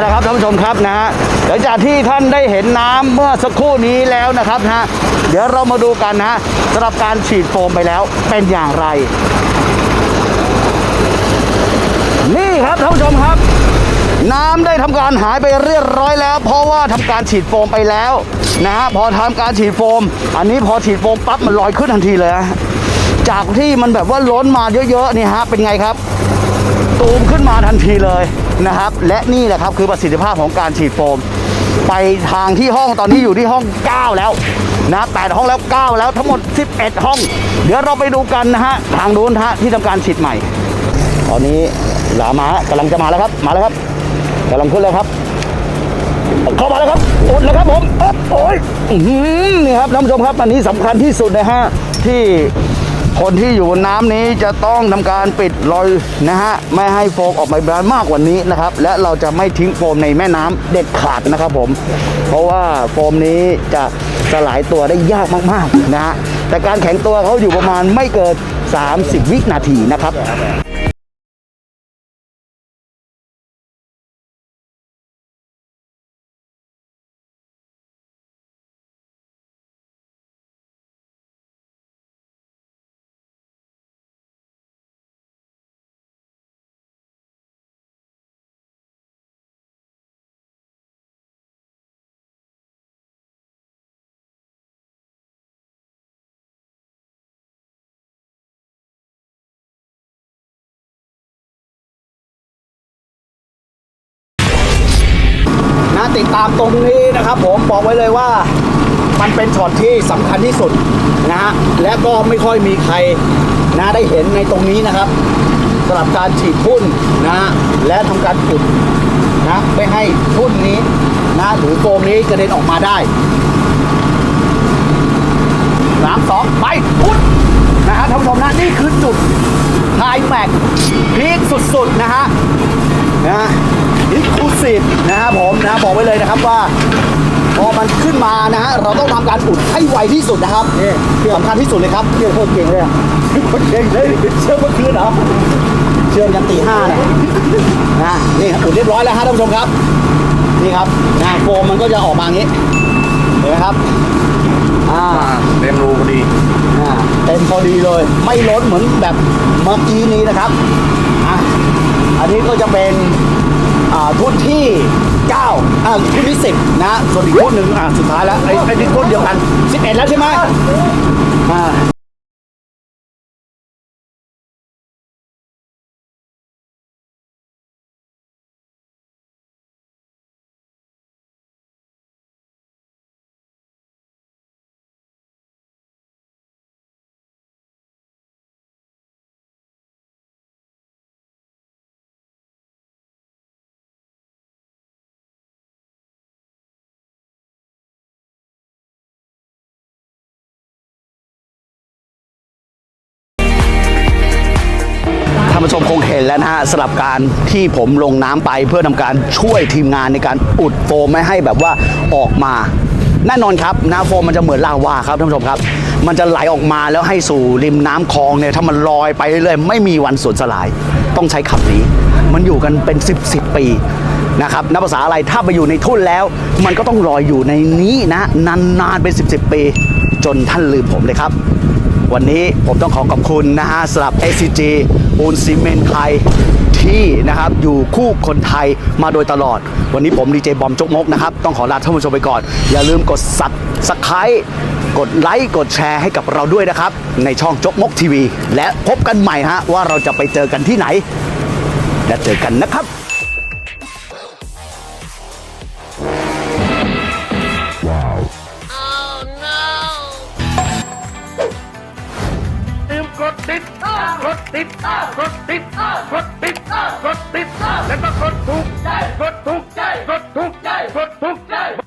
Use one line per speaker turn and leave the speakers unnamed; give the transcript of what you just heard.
แล้วครับท่านผู้ชมครับนะฮะหลังจากที่ท่านได้เห็นน้ำเมื่อสักครู่นี้แล้วนะครับนะฮะเดี๋ยวเรามาดูกันนะสำหรับการฉีดโฟมไปแล้วเป็นอย่างไร นี่ครับท่านผู้ชมครับ น้ำได้ทำการหายไปเรียบร้อยแล้ว เพราะว่าทำการฉีดโฟมไปแล้วนะฮะพอทำการฉีดโฟม อันนี้พอฉีดโฟมปั๊บมันลอยขึ้นทันทีเลยจากที่มันแบบว่าล้นมาเยอะๆนี่ฮะเป็นไงครับ ตูมขึ้นมาทันทีเลย นะครับ และนี่แหละครับคือประสิทธิภาพของการฉีดโฟม ไปทางที่ห้องตอนนี้อยู่ที่ห้อง 9 แล้วนะแปดห้องแล้ว 9 แล้วทั้งหมด 11 ห้อง เดี๋ยวเราไปดูกันนะฮะทางนู้นฮะที่ทำการฉีดใหม่ ตอนนี้หลามากำลังจะมาแล้วครับ มาแล้วครับกำลังขึ้นแล้วครับเข้ามาแล้วครับอุดแล้วครับผมโอ้ยนี่ครับท่านผู้ชมครับอันนี้สำคัญที่สุดนะฮะที่ คนที่อยู่บนน้ำนี้จะต้องทำการปิดรอยนะฮะไม่ให้โฟมออกมาบานมากกว่านี้นะครับ และเราจะไม่ทิ้งโฟมในแม่น้ำเด็ดขาดนะครับผม เพราะว่าโฟมนี้จะสลายตัวได้ยากมากๆนะฮะแต่การแข็งตัวเขาอยู่ประมาณไม่เกิน 30 วินาทีนะครับ ติดตามตรงนี้นะครับ ผมบอกไว้เลยว่ามันเป็นช็อตที่สำคัญที่สุดนะฮะและก็ไม่ค่อยมีใครนะได้เห็นในตรงนี้นะครับสำหรับการฉีดทุ่นนะและทำการอุดนะไม่ให้ทุ่นนี้นะหรือโฟมนี้กระเด็นออกมาได้สามสองไปอุดนะฮะท่านผู้ชมนะนี่คือจุดไฮแม็กพีคสุดๆนะฮะนะ อิคลูซีฟนะครับผมนะบอกไว้เลยนะครับว่า พอมันขึ้นมานะฮะเราต้องทำการอุดให้ไวที่สุดนะครับสำคัญที่สุดเลยครับเชื่อโคตรเก่งเลยโคตรเก่งเลยเชื่อเมื่อคืนเหรอเชื่อยันตีห้าเนี่ยนะนี่ครับอุดเรียบร้อยแล้วฮะท่านผู้ชมครับ นี่ครับนะโฟมมันก็จะออกมาอย่างนี้เห็นไหมครับอ่า
เต็มรูพอดี
อ่าเต็มพอดีเลย ไม่ล้นเหมือนแบบเมื่อกี้นี้นะครับอะอันนี้ก็จะเป็นอ่า ทุนที่9อ่าทุ่นที่10นะส่วนอีกทุนหนึ่งอ่าสุดท้ายแล้วไอ้ไอ้นี่ทุนเดียวกัน 11 แล้วใช่ไหมอ่าานผู้ชมคงเห็นแล้วนะฮะสำหรับการที่ผมลงน้ำไปเพื่อทำการช่วยทีมงานในการอุดโฟมไม่ให้แบบว่าออกมาแน่นอนครับน้ำโฟมมันจะเหมือนลาวาครับท่านผู้ชมครับ มันจะไหลออกมาแล้วให้สู่ริมน้ำคลองเนี่ยถ้ามันลอยไปเรื่อยๆไม่มีวันสูญสลาย ต้องใช้คำนี้ มันอยู่กันเป็น 10บสปีนะครับนับภาษาอะไรถ้าไปอยู่ในทุ่นแล้ว มันก็ต้องลอยอยู่ในนี้นะนานๆเป็น 10บสปี จนท่านลืมผมเลยครับ วันนี้ผมต้องขอขอบคุณนะฮะสำหรับ SCG ปูนซีเมนไทยที่นะครับอยู่คู่คนไทยมาโดยตลอด วันนี้ผมดีเจบอมจกมกนะครับ ต้องขอลาท่านผู้ชมไปก่อน อย่าลืมกดสับสไครต์กดไลค์กดแชร์ให้กับเราด้วยนะครับ ในช่องจกมกทีวี และพบกันใหม่ฮะว่าเราจะไปเจอกันที่ไหน และเจอกันนะครับ
กดติดกดติดกดติดกดติดกดติดแล้วก็กดถูกกดถูกกดถูกกดถูก